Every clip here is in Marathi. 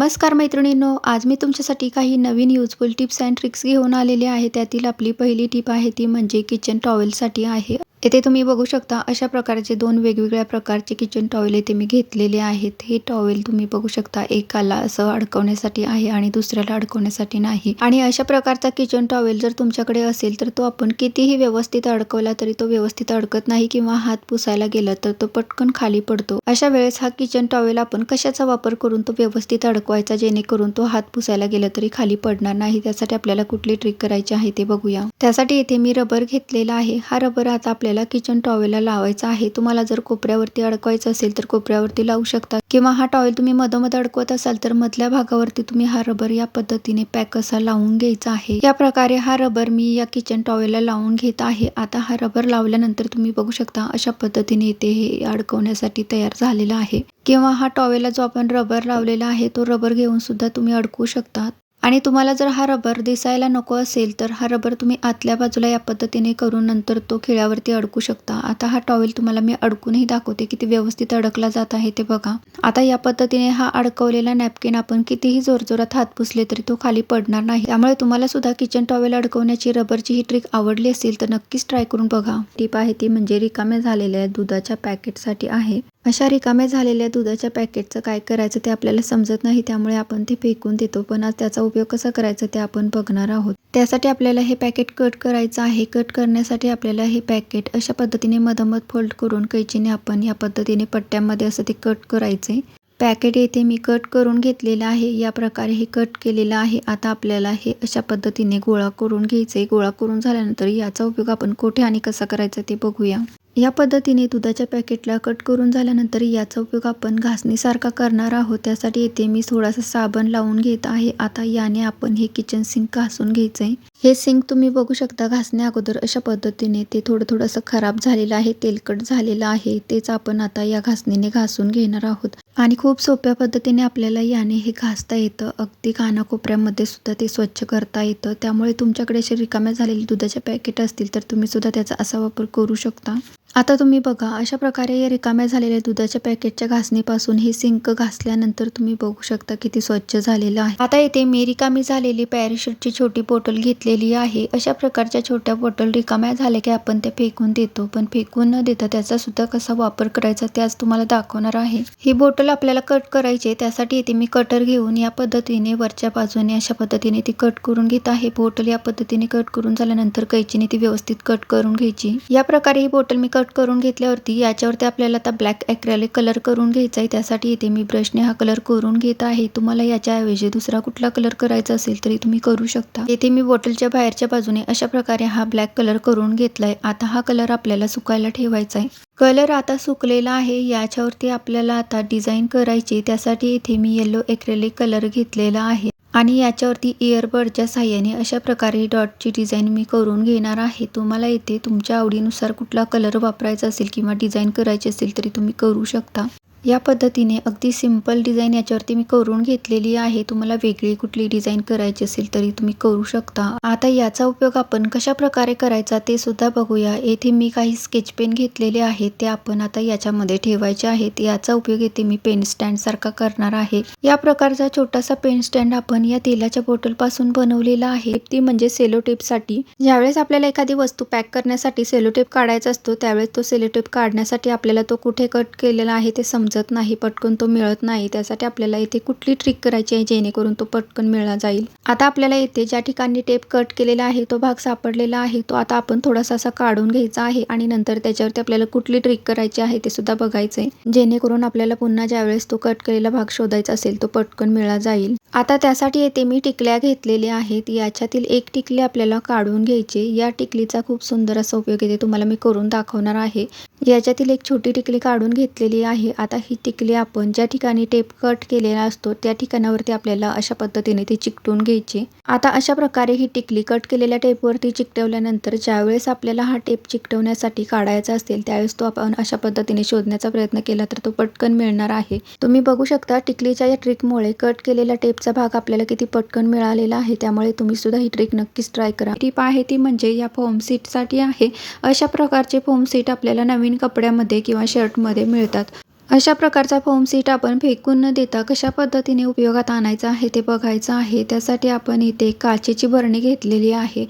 नमस्कार मैत्रिणींनो आज मी तुमच्यासाठी काही नवीन युजफुल टिप्स अँड ट्रिक्स घेऊन आलेले आहे. त्यातील आपली पहिली टिप आहे ती म्हणजे किचन टॉवेलसाठी आहे. येथे तुम्ही बघू शकता अशा प्रकारचे दोन वेगवेगळ्या प्रकारचे किचन टॉवेल येथे मी घेतलेले आहेत. हे टॉवेल तुम्ही बघू शकता एकाला असं अडकवण्यासाठी आहे आणि दुसऱ्याला अडकवण्यासाठी नाही. आणि अशा प्रकारचा किचन टॉवेल जर तुमच्याकडे असेल तर तो आपण कितीही व्यवस्थित अडकवला तरी तो व्यवस्थित अडकत नाही किंवा हात पुसायला गेला तर तो पटकन खाली पडतो. अशा वेळेस हा किचन टॉवेल आपण कशाचा वापर करून तो व्यवस्थित अडकवायचा जेणेकरून तो हात पुसायला गेला तरी खाली पडणार नाही. त्यासाठी आपल्याला कुठली ट्रिक करायची आहे ते बघूया. त्यासाठी इथे मी रबर घेतलेला आहे. हा रबर आता आपल्याला किचन टॉवेलला लावायचा आहे. तुम्हाला जर कोपऱ्यावरती अडकवायचं असेल तर कोपऱ्यावरती लावू शकता. किंवा हा टॉवेल तुम्ही मधोमध अडकवत असाल तर मधल्या भागावरती तुम्ही हा रबर या पद्धतीने पॅक असा लावून घ्यायचा आहे. या प्रकारे हा रबर मी या किचन टॉवेलला लावून घेत आहे. आता हा रबर लावल्यानंतर तुम्ही बघू शकता अशा पद्धतीने इथे हे अडकवण्यासाठी तयार झालेला आहे. किंवा हा टॉवेलला जो आपण रबर लावलेला आहे तो रबर घेऊन सुद्धा तुम्ही अडकवू शकता. आणि तुम्हाला जर हा रबर दिसायला नको असेल तर हा रबर तुम्ही आतल्या बाजूला या पद्धतीने करून नंतर तो खिळ्यावरती अडकू शकता. आता हा टॉवेल तुम्हाला मी अडकूनही दाखवते किती व्यवस्थित अडकला जात आहे ते बघा. आता या पद्धतीने हा अडकवलेला नॅपकिन आपण कितीही जोरजोरात हात पुसले तरी तो खाली पडणार नाही. त्यामुळे तुम्हाला सुद्धा किचन टॉवेल अडकवण्याची रबरची ही ट्रिक आवडली असेल तर नक्कीच ट्राय करून बघा. टीप आहे ती म्हणजे रिकाम्या झालेल्या दुधाच्या पॅकेटसाठी आहे. अशा रिकाम्या झालेल्या दुधाच्या पॅकेटचं काय करायचं ते आपल्याला समजत नाही त्यामुळे आपण ते फेकून देतो. पण आज त्याचा उपयोग कसा करायचा ते आपण बघणार आहोत. त्यासाठी आपल्याला हे पॅकेट कट करायचं आहे. कट करण्यासाठी आपल्याला हे पॅकेट अशा पद्धतीने मधोमध फोल्ड करून कैचीने आपण या पद्धतीने पट्ट्यामध्ये असं ते कट करायचे. पॅकेट येथे मी कट करून घेतलेलं आहे. या प्रकारे हे कट केलेलं आहे. आता आपल्याला हे अशा पद्धतीने गोळा करून घ्यायचे गोळा करून झाल्यानंतर याचा उपयोग आपण कोठे आणि कसा करायचा ते बघूया. या पद्धतीने दुधाच्या पॅकेटला कट करून झाल्यानंतर याचा उपयोग आपण घासणीसारखा करणार आहोत. त्यासाठी येथे मी थोडासा साबण लावून घेत आहे. आता याने आपण हे किचन सिंक घासून घ्यायचं आहे हे सिंक तुम्ही बघू शकता घासण्या अगोदर अशा पद्धतीने ते थोडं थोडंसं खराब झालेलं आहे तेलकट झालेलं आहे. तेच आपण आता या घासणीने घासून घेणार आहोत. आणि खूप सोप्या पद्धतीने आपल्याला याने हे घासता येतं. अगदी कानाकोपऱ्यामध्ये सुद्धा ते स्वच्छ करता येतं. त्यामुळे तुमच्याकडे असे रिकाम्या झालेले दुधाचे पॅकेट असतील तर तुम्ही सुद्धा त्याचा असा वापर करू शकता. आता तुम्ही बघा अशा प्रकारे या रिकाम्या झालेल्या दुधाच्या पॅकेटच्या घासणीपासून हे सिंक घासल्यानंतर तुम्ही बघू शकता किती स्वच्छ झालेलं आहे. आता येथे मी रिकामी झालेली पॅराशूटची छोटी बॉटल घेतलेली आहे. अशा प्रकारच्या छोट्या बॉटल रिकाम्या झाल्या की आपण त्या फेकून देतो. पण फेकून न देता त्याचा सुद्धा कसा वापर करायचा ते आज तुम्हाला दाखवणार आहे. ही बॉटल आपल्याला कट करायची त्यासाठी इथे मी कटर घेऊन या पद्धतीने वरच्या बाजूने अशा पद्धतीने ती कट करून घेत आहे. बॉटल या पद्धतीने कट करून झाल्यानंतर कैचीने ती व्यवस्थित कट करून घ्यायची. या प्रकारे ही बॉटल मी कट करून घेतल्यावरती याच्यावरती आपल्याला आता ब्लॅक ॲक्रेलिक कलर करून घ्यायचा आहे. त्यासाठी इथे मी ब्रशने हा कलर करून घेत आहे. तुम्हाला याच्याऐवजी दुसरा कुठला कलर करायचा असेल तरी तुम्ही करू शकता. येथे मी बॉटल बॉटलच्या बाहेरच्या बाजूने अशा प्रकारे हा ब्लॅक कलर करून घेतलाय. आता हा कलर आपल्याला सुकायला ठेवायचा आहे कलर आता सुकलेला आहे. याच्यावरती आपल्याला आता डिझाईन करायची त्यासाठी इथे मी येलो एक्रेलिक कलर घेतलेला आहे. आणि याच्यावरती इयरबडच्या साह्याने अशा प्रकारे डॉटची डिझाईन मी करून घेणार आहे. तुम्हाला इथे तुमच्या आवडीनुसार कुठला कलर वापरायचा असेल किंवा डिझाईन करायची असेल तरी तुम्ही करू शकता. या पद्धतीने अगदी सिंपल डिझाईन याच्यावरती मी करून घेतलेली आहे. तुम्हाला वेगळी कुठली डिझाईन करायची असेल तरी तुम्ही करू शकता. आता याचा उपयोग आपण कशा प्रकारे करायचा ते सुद्धा बघूया. येथे मी काही स्केच पेन घेतलेले आहेत. ते आपण आता याच्यामध्ये ठेवायचे आहेत. याचा उपयोग येथे मी पेन स्टँड सारखा करणार आहे. या प्रकारचा छोटासा पेन स्टँड आपण या तेलाच्या बॉटलपासून बनवलेला आहे. ती म्हणजे सेलो टेपसाठी ज्यावेळेस आपल्याला एखादी वस्तू पॅक करण्यासाठी सेलो टेप काढायचा असतो त्यावेळेस तो सेलो टेप काढण्यासाठी आपल्याला तो कुठे कट केलेला आहे ते समजत समजत नाही पटकन तो मिळत नाही. त्यासाठी आपल्याला इथे कुठली ट्रिक करायची आहे जेणेकरून तो पटकन मिळला जाईल? आता आपल्याला इथे ज्या ठिकाणी टेप कट केलेला आहे तो भाग सापडलेला आहे. तो आता आपण थोडासा असा काढून घ्यायचा आहे आणि नंतर त्याच्यावरती आपल्याला कुठली ट्रिक करायची आहे ते सुद्धा बघायचंय. जेणेकरून आपल्याला पुन्हा ज्यावेळेस तो कट केलेला भाग शोधायचा असेल तो पटकन मिळा जाईल. आता त्यासाठी येथे मी टिकल्या घेतलेल्या आहेत. याच्यातील एक टिकली आपल्याला काढून घ्यायची या टिकलीचा खूप सुंदर असा उपयोग येते तुम्हाला मी करून दाखवणार आहे. याच्यातील एक छोटी टिकली काढून घेतलेली आहे. आता ही टिकली आपण. ज्या ठिकाणी टेप कट केलेला असतो त्या ठिकाणावरती आपल्याला अशा पद्धतीने ती चिकटून घ्यायची. आता अशा प्रकारे ही टिकली कट केलेल्या टेपवरती चिकटवल्यानंतर ज्यावेळेस आपल्याला हा टेप चिकटवण्यासाठी काढायचा असेल त्यावेळेस तो आपण अशा पद्धतीने शोधण्याचा प्रयत्न केला तर तो पटकन मिळणार आहे. तुम्ही बघू शकता टिकलीच्या या ट्रिकमुळे कट केलेल्या टेपचा भाग आपल्याला किती पटकन मिळालेला आहे त्यामुळे तुम्ही सुद्धा ही ट्रिक नक्कीच ट्राय करा. टीप आहे ती म्हणजे या फोम सीटसाठी आहे. अशा प्रकारचे फोम सीट आपल्याला नवीन कपड्यामध्ये किंवा शर्टमध्ये मिळतात. अशा प्रकारचा फोम सीट आपण फेकून न देता कशा पद्धतीने उपयोगात आणायचा आहे ते बघायचं आहे. त्यासाठी आपण इथे काचेची बरणी घेतलेली आहे.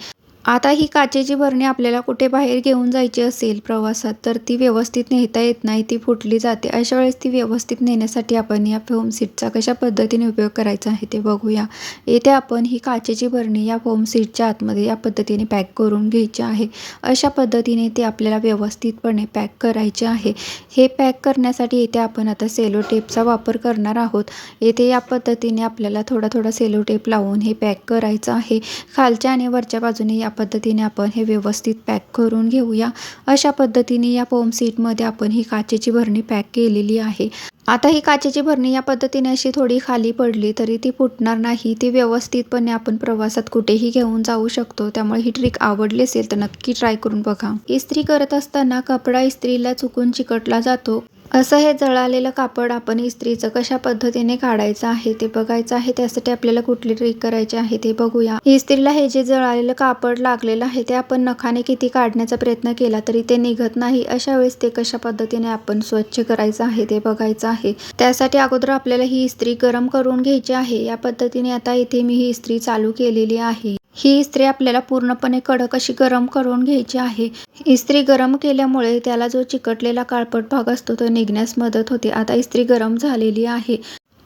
आता ही काचेची बरणी आपल्याला कुठे बाहेर घेऊन जायची असेल प्रवासात तर ती व्यवस्थित नेता येत नाही ती फुटली जाते. अशा वेळेस ती व्यवस्थित नेण्यासाठी आपण या फोम सीटचा कशा पद्धतीने उपयोग करायचा आहे ते बघूया. येथे आपण ही काचेची बरणी या फोम सीटच्या आतमध्ये या पद्धतीने पॅक करून घ्यायची आहे. अशा पद्धतीने ते आपल्याला व्यवस्थितपणे पॅक करायचे आहे. हे पॅक करण्यासाठी येथे आपण आता सेलो टेपचा वापर करणार आहोत. येथे या पद्धतीने आपल्याला थोडा थोडा सेलो टेप लावून हे पॅक करायचं आहे. खालच्या आणि वरच्या बाजूने या पद्धतीने आपण हे व्यवस्थित पॅक करून घेऊया. अशा पद्धतीने या पोम सीटमध्ये आपण ही काचेची भरणी पॅक केलेली आहे. आता ही काचेची भरणी या पद्धतीने अशी थोडी खाली पडली तरी ती फुटणार नाही. ती व्यवस्थितपणे आपण प्रवासात कुठेही घेऊन जाऊ शकतो. त्यामुळे ही ट्रिक आवडली असेल तर नक्की ट्राय करून बघा. इस्त्री करत असताना कपडा इस्त्रीला चुकून चिकटला जातो. असं हे जळालेलं कापड आपण इस्त्रीचं कशा पद्धतीने काढायचं आहे ते बघायचं आहे. त्यासाठी आपल्याला कुठली ट्रिक करायची आहे ते बघूया. इस्त्रीला हे जे जळालेलं कापड लागलेलं आहे ते आपण नखाने किती काढण्याचा प्रयत्न केला तरी ते निघत नाही. अशा वेळेस ते कशा पद्धतीने आपण स्वच्छ करायचं आहे ते बघायचं आहे. त्यासाठी अगोदर आपल्याला ही इस्त्री गरम करून घ्यायची आहे. या पद्धतीने आता इथे मी ही इस्त्री चालू केलेली आहे. ही इस्त्री आपल्याला पूर्णपणे कडक अशी गरम करून घ्यायची आहे. इस्त्री गरम केल्यामुळे त्याला जो चिकटलेला काळपट भाग असतो तो निघण्यास मदत होते. आता इस्त्री गरम झालेली आहे.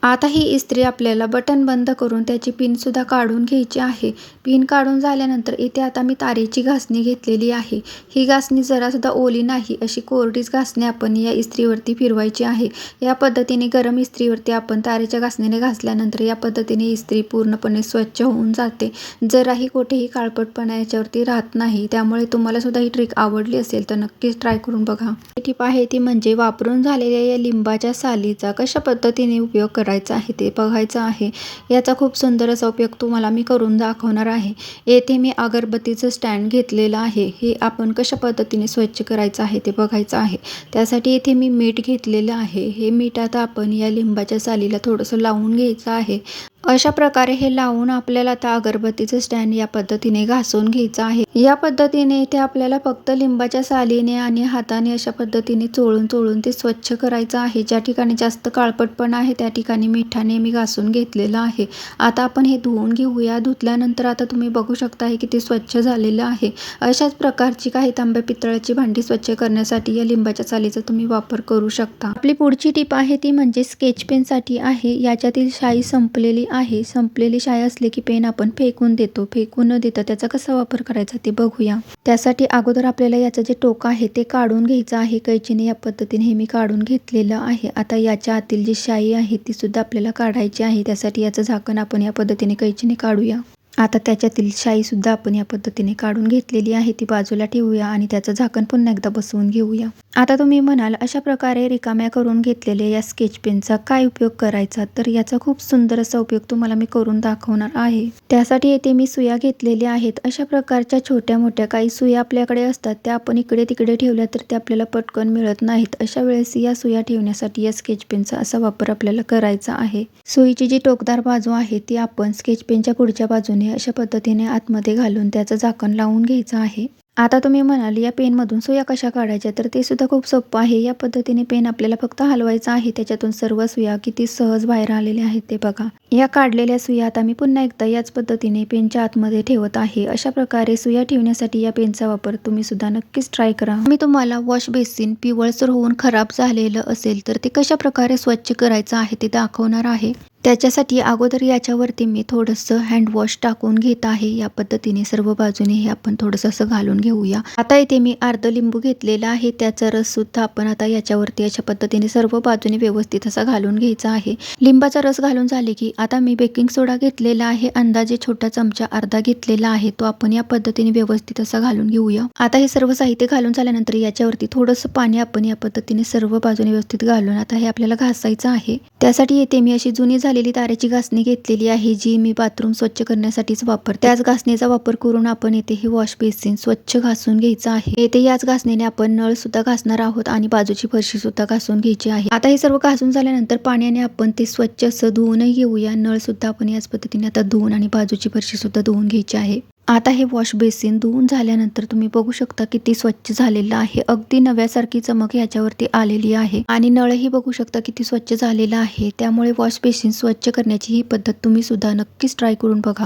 आता ही इस्त्री आपल्याला बटन बंद करून त्याची पिनसुद्धा काढून घ्यायची आहे. पिन काढून झाल्यानंतर इथे आता मी तारेची घासणी घेतलेली आहे. ही घासणी जरासुद्धा ओली नाही अशी कोरडीच घासणी आपण या इस्त्रीवरती फिरवायची आहे. या पद्धतीने गरम इस्त्रीवरती आपण तारेच्या घासणीने घासल्यानंतर या पद्धतीने इस्त्री पूर्णपणे स्वच्छ होऊन जाते. जराही कुठेही काळपटपणा याच्यावरती राहत नाही त्यामुळे तुम्हाला सुद्धा ही ट्रिक आवडली असेल तर नक्कीच ट्राय करून बघा. ही टिप आहे ती म्हणजे वापरून झालेल्या या लिंबाच्या सालीचा कशा पद्धतीने उपयोग करायचा? आहे ते बघायचं आहे. याचा खूप सुंदर असा उपयोग तुम्हाला मी करून दाखवणार आहे. येथे मी अगरबत्तीचं स्टँड घेतलेलं आहे. हे आपण कशा पद्धतीने स्वच्छ करायचं आहे ते बघायचं आहे. त्यासाठी येथे मी मीठ घेतलेलं आहे. हे मीठ आता आपण या लिंबाच्या सालीला थोडंसं लावून घ्यायचं आहे. अशा प्रकारे हे लावून आपल्याला आता अगरबत्तीचं स्टँड या पद्धतीने घासून घ्यायचं आहे. या पद्धतीने इथे आपल्याला फक्त लिंबाच्या सालीने आणि हाताने अशा पद्धतीने चोळून चोळून ते स्वच्छ करायचं आहे. ज्या ठिकाणी जास्त काळपटपण आहे त्या ठिकाणी मिठाने मी घासून घेतलेलं आहे. आता आपण हे धुवून घेऊया. धुतल्यानंतर आता तुम्ही बघू शकता हे किती स्वच्छ झालेलं आहे. अशाच प्रकारची काही तांब्या पितळाची भांडी स्वच्छ करण्यासाठी या लिंबाच्या सालीचा तुम्ही वापर करू शकता. आपली पुढची टीप आहे ती म्हणजे स्केच पेनसाठी आहे. याच्यातील शाई संपलेली आहे. संपलेली शाई असली की पेन आपण फेकून देतो. फेकून न देता त्याचा कसा वापर करायचा ते बघूया. त्यासाठी अगोदर आपल्याला याचं जे टोक आहे ते काढून घ्यायचं आहे. कैचीने या पद्धतीने हे मी काढून घेतलेलं आहे. आता याच्या आतील जी शाई आहे ती सुद्धा आपल्याला काढायची आहे. त्यासाठी याचं झाकण आपण या पद्धतीने कैचीने काढूया. आता त्याच्यातील शाईसुद्धा आपण या पद्धतीने काढून घेतलेली आहे. ती बाजूला ठेवूया आणि त्याचं झाकण पुन्हा एकदा बसवून घेऊया. आता तुम्ही म्हणाल अशा प्रकारे रिकाम्या करून घेतलेल्या या स्केच पेनचा काय उपयोग करायचा? तर याचा खूप सुंदर असा उपयोग तुम्हाला मी करून दाखवणार आहे. त्यासाठी येथे मी सुया घेतलेल्या आहेत. अशा प्रकारच्या छोट्या मोठ्या काही सुया आपल्याकडे असतात. त्या आपण इकडे तिकडे ठेवल्या तर त्या आपल्याला पटकन मिळत नाहीत. अशा वेळेस या सुया ठेवण्यासाठी या स्केच पेनचा असा वापर आपल्याला करायचा आहे. सुईची जी टोकदार बाजू आहे ती आपण स्केच पेनच्या पुढच्या बाजूने अशा पद्धतीने आतमध्ये घालून त्याचं झाकण लावून घ्यायचं आहे. आता तुम्ही म्हणाल या पेनमधून सुया कशा काढायच्या? तर ते सुद्धा खूप सोपं आहे. या पद्धतीने पेन आपल्याला फक्त हलवायचा आहे. त्याच्यातून सर्व सुया किती सहज बाहेर आलेल्या आहेत ते बघा. या काढलेल्या सुया आता मी पुन्हा एकदा याच पद्धतीने पेनच्या आतमध्ये ठेवत आहे. अशा प्रकारे सुया ठेवण्यासाठी या पेनचा वापर तुम्ही सुद्धा नक्कीच ट्राय करा. मी तुम्हाला वॉश बेसिन पिवळसर होऊन खराब झालेलं असेल तर ते कशा प्रकारे स्वच्छ करायचं आहे ते दाखवणार आहे. त्याच्यासाठी अगोदर याच्यावरती मी थोडंसं हँडवॉश टाकून घेत आहे. या पद्धतीने सर्व बाजूने हे आपण थोडंसं असं घालून घेऊया. आता इथे मी अर्ध लिंबू घेतलेला आहे. त्याचा रस सुद्धा आपण आता याच्यावरती अशा पद्धतीने सर्व बाजूने व्यवस्थित असा घालून घ्यायचा आहे. लिंबाचा रस घालून झाले की आता मी बेकिंग सोडा घेतलेला आहे. अंदाजे छोटा चमचा अर्धा घेतलेला आहे. तो आपण या पद्धतीने व्यवस्थित असा घालून घेऊया. आता हे सर्व साहित्य घालून झाल्यानंतर याच्यावरती थोडंसं पाणी आपण या पद्धतीने सर्व बाजूने व्यवस्थित घालून आता हे आपल्याला घासायचं आहे. त्यासाठी येथे मी अशी जुनी झालेली तारेची घासणी घेतलेली आहे जी मी बाथरूम स्वच्छ करण्यासाठीच वापर त्याच घासणीचा वापर करून आपण येथे हे वॉश बेसिन स्वच्छ घासून घ्यायचं आहे. येथे याच घासणीने आपण नळ सुद्धा घासणार आहोत आणि बाजूची फरशी सुद्धा घासून घ्यायची आहे. आता हे सर्व घासून झाल्यानंतर पाण्याने आपण ते स्वच्छ असं धुवूनही घेऊया. नळ सुद्धा आपण याच पद्धतीने आता धुवून आणि बाजूची फरशी सुद्धा धुवून घ्यायची आहे. आता हे वॉश बेसिन धुवून झाल्यानंतर तुम्ही बघू शकता किती स्वच्छ झालेलं आहे. अगदी नव्यासारखी चमक ह्याच्यावरती आलेली आहे. आणि नळही बघू शकता किती स्वच्छ झालेला आहे. त्यामुळे वॉश बेसिन स्वच्छ करण्याची ही पद्धत तुम्ही सुद्धा नक्कीच ट्राय करून बघा.